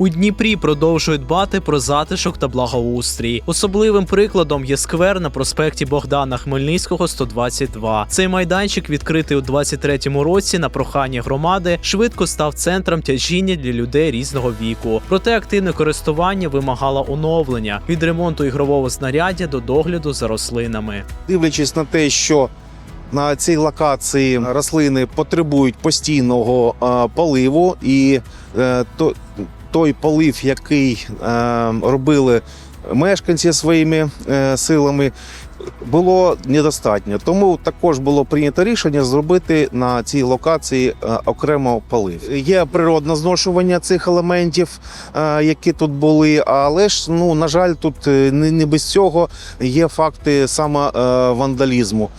У Дніпрі продовжують дбати про затишок та благоустрій. Особливим прикладом є сквер на проспекті Богдана Хмельницького, 122. Цей майданчик, відкритий у 23-му році на прохання громади, швидко став центром тяжіння для людей різного віку. Проте активне користування вимагало оновлення від ремонту ігрового знаряддя до догляду за рослинами. дивлячись на те, що на цій локації рослини потребують постійного поливу, і е, то, той полив, який е, робили мешканці своїми е, силами, було недостатньо. Тому також було прийнято рішення зробити на цій локації е, окремо полив. Є природне зношування цих елементів, які тут були, але ж ну на жаль, тут не, без цього є факти саме вандалізму,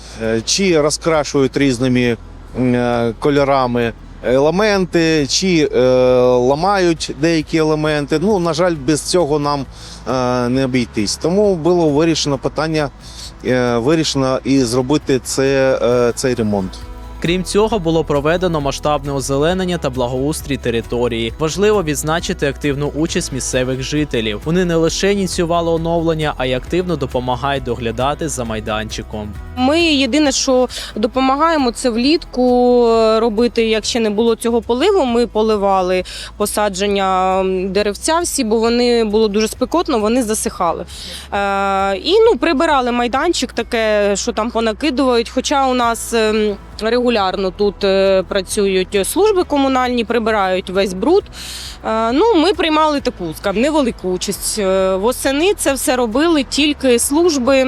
чи розкрашують різними кольорами. Елементи чи е, ламають деякі елементи. Ну, на жаль, без цього нам е, не обійтись. Тому було вирішено питання, е, вирішено і зробити це, е, цей ремонт. Крім цього, було проведено масштабне озеленення та благоустрій території. Важливо відзначити активну участь місцевих жителів. Вони не лише ініціювали оновлення, а й активно допомагають доглядати за майданчиком. Ми єдине, що допомагаємо, це влітку робити. Як ще не було цього поливу, ми поливали посадження деревця всі, бо вони було дуже спекотно, вони засихали. Е, і ну, прибирали майданчик, таке, що там понакидують. Хоча у нас ем, регулярно тут е, працюють служби комунальні, прибирають весь бруд. Е, ну, ми приймали таку скажімо, невелику участь. Е, Восени це все робили тільки служби.